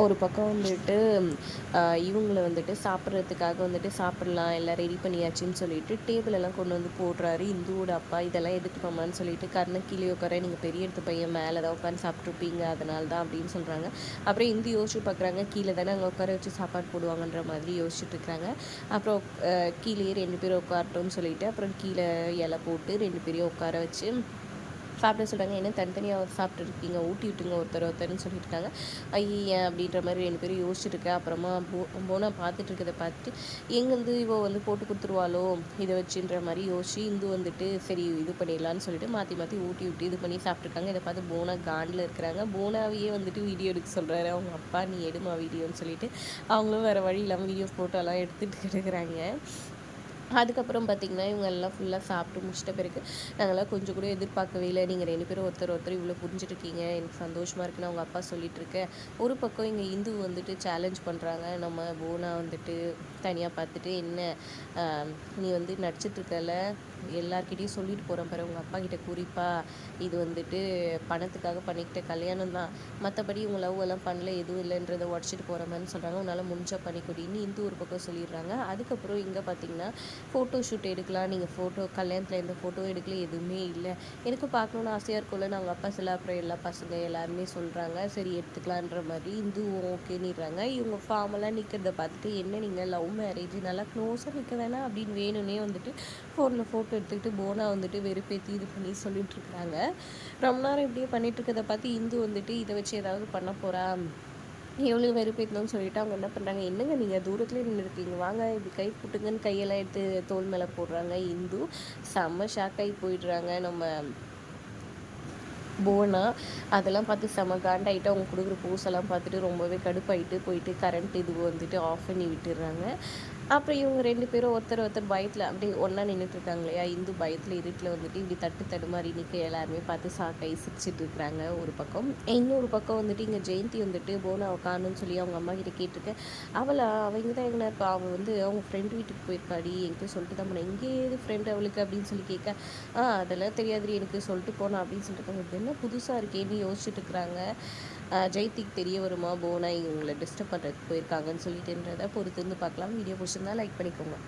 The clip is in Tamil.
ஒரு பக்கம் வந்துட்டு இவங்கள வந்துட்டு சாப்பிட்றதுக்காக வந்துட்டு சாப்பிட்லாம் எல்லாம் ரெடி பண்ணியாச்சுன்னு சொல்லிட்டு டேபிள் எல்லாம் கொண்டு வந்து போடுறாரு. இந்துவோட அப்பா இதெல்லாம் எடுத்துக்கோமான்னு சொல்லிட்டு கருணை கீழே உட்கார நீங்கள் பெரிய எடுத்து பையன் மேலே தான் உட்காந்து சாப்பிட்ருப்பீங்க அதனால தான் அப்படின்னு சொல்கிறாங்க அப்புறம் இந்து யோசிச்சு பார்க்குறாங்க கீழே தானே அங்கே உட்கார வச்சு சாப்பாடு போடுவாங்கன்ற மாதிரி யோசிச்சுட்டு இருக்கிறாங்க அப்புறம் கீழேயே ரெண்டு பேரும் உட்காரட்டோம்னு சொல்லிட்டு அப்புறம் கீழே இலை போட்டு ரெண்டு பேரையும் உட்கார வச்சு சாப்பிட சொல்கிறாங்க என்ன தனித்தனியாக சாப்பிட்ருக்கீங்க ஊட்டி விட்டுங்க ஒருத்தர் ஒருத்தர்னு சொல்லிட்டு இருக்காங்க அப்படின்ற மாதிரி ரெண்டு பேரும் யோசிச்சுட்டு அப்புறமா போ போனா பார்த்துட்டு இருக்கிறத பார்த்துட்டு எங்கேருந்து இவ வந்து போட்டு கொடுத்துருவாளோ இதை வச்சுன்ற மாதிரி யோசிச்சு இந்து வந்துட்டு சரி இது பண்ணிடலான்னு சொல்லிட்டு மாற்றி மாற்றி ஊட்டி விட்டு இது பண்ணி சாப்பிட்ருக்காங்க இதை பார்த்து போனா காண்டில் இருக்கிறாங்க. போனாவையே வந்துட்டு வீடியோ எடுக்க சொல்கிறாரு அவங்க அப்பா நீ எடுமா வீடியோன்னு சொல்லிட்டு அவங்களும் வேறு வழி இல்லாமல் வீடியோ ஃபோட்டோலாம் எடுத்துகிட்டு இருக்கிறாங்க அதுக்கப்புறம் பார்த்திங்கன்னா இவங்க எல்லாம் ஃபுல்லாக சாப்பிட்டு முடிச்சிட்ட பிறகு நாங்கள்லாம் கொஞ்சம் கூட எதிர்பார்க்கவே இல்லை. நீங்கள் ரெண்டு பேரும் ஒருத்தர் ஒருத்தர் இவ்வளோ புரிஞ்சுருக்கீங்க எனக்கு சந்தோஷமாக இருக்குன்னு அவங்க அப்பா சொல்லிகிட்ருக்கேன் ஒரு பக்கம் இங்கே இந்து வந்துட்டு சேலஞ்ச் பண்ணுறாங்க நம்ம போனா வந்துட்டு தனியாக பார்த்துட்டு என்ன நீ வந்து நடிச்சிட்ருக்கல எல்லார்கிட்டையும் சொல்லிட்டு போகிறேன் பாரு உங்கள் அப்பா கிட்ட குறிப்பா இது வந்துட்டு பணத்துக்காக பண்ணிக்கிட்ட கல்யாணம் தான். மற்றபடி இவங்க லவ் எல்லாம் பண்ணல எதுவும் இல்லைன்றதை உடச்சிட்டு போகிற மாதிரி சொல்கிறாங்க உன்னால் முடிஞ்சா பண்ணிக்கொடின்னு இந்து ஒரு பக்கம் சொல்லிடுறாங்க. அதுக்கப்புறம் இங்கே பார்த்தீங்கன்னா ஃபோட்டோ ஷூட் எடுக்கலாம். நீங்கள் ஃபோட்டோ கல்யாணத்தில் எந்த ஃபோட்டோ எடுக்கல எதுவுமே இல்லை. எனக்கு பார்க்கணுன்னு ஆசையாக இருக்கும்ல நாங்கள் அப்பா சில அப்புறம் எல்லா பசங்க எல்லாருமே சொல்கிறாங்க சரி எடுத்துக்கலான்ற மாதிரி இந்துவும் ஓகேன்னுறாங்க. இவங்க ஃபார்மெல்லாம் நிற்கிறத பார்த்துட்டு என்ன நீங்கள் லவ் மேரேஜ் நல்லா க்ளோஸாக நிற்க வேணாம் அப்படின்னு வேணும்னே வந்துட்டு ஃபோனில் ஃபோட்டோ எடுத்துக்கிட்டு போனா வந்துட்டு வெறுப்பேற்றி இது பண்ணி சொல்லிட்டு இருக்கிறாங்க. ரொம்ப நேரம் இப்படியே பண்ணிட்டு இருக்கிறத பார்த்து இந்து வந்துட்டு இதை வச்சு ஏதாவது பண்ண போகிறா எவ்வளோ வெறுப்பேற்றணும்னு சொல்லிட்டு அவங்க என்ன பண்ணுறாங்க என்னங்க நீங்கள் தூரத்துலேயே நின்று இருக்கீங்க? வாங்க இப்படி கை புட்டுங்கன்னு கையெல்லாம் எடுத்து தோல் மேலே போடுறாங்க. இந்து செம்ம ஷாக்காகி போயிடுறாங்க. நம்ம போனா அதெல்லாம் பார்த்து செம காண்டாயிட்டு அவங்க கொடுக்குற பூசெல்லாம் பார்த்துட்டு ரொம்பவே கடுப்பாயிட்டு போயிட்டு கரண்ட் இது வந்துட்டு ஆஃப் பண்ணி விட்டுடுறாங்க. அப்புறம் இவங்க ரெண்டு பேரும் ஒருத்தர் ஒருத்தர் பயத்தில் அப்படியே ஒன்றா நின்றுட்டு இருக்காங்க இல்லையா? இந்து பயத்தில் இருட்டில் வந்துட்டு இப்படி தட்டு தடுமாறி நிற்க எல்லாருமே பார்த்து சாக்கை சிரிச்சிட்டு இருக்கிறாங்க ஒரு பக்கம். இன்னொரு பக்கம் வந்துட்டு இங்கே ஜெயந்தி வந்துட்டு போனா காணுன்னு சொல்லி அவங்க அம்மா கிட்ட கேட்டிருக்கேன். அவளை அவங்க தான் எங்கே இருக்கா? அவள் வந்து அவங்க ஃப்ரெண்டு வீட்டுக்கு போயிருக்காடி என்கிட்ட சொல்லிட்டு தான் போனேன் எங்கே ஏது ஃப்ரெண்டு அவளுக்கு? அப்படின்னு சொல்லி கேட்க ஆ அதெல்லாம் தெரியாது எனக்கு சொல்லிட்டு போனா. அப்படின்னு சொல்லிட்டு என்ன புதுசாக இருக்கேன்னு யோசிச்சுட்டு இருக்கிறாங்க ஜெயந்திக்கு தெரிய வருமா? போனா இவங்களை டிஸ்டர்ப் பண்ணுறதுக்கு போயிருக்காங்கன்னு சொல்லிட்டுன்றதை பொறுத்து இருந்து பார்க்கலாம். வீடியோ பிடிச்சிருந்தா லைக் பண்ணிக்கோங்க.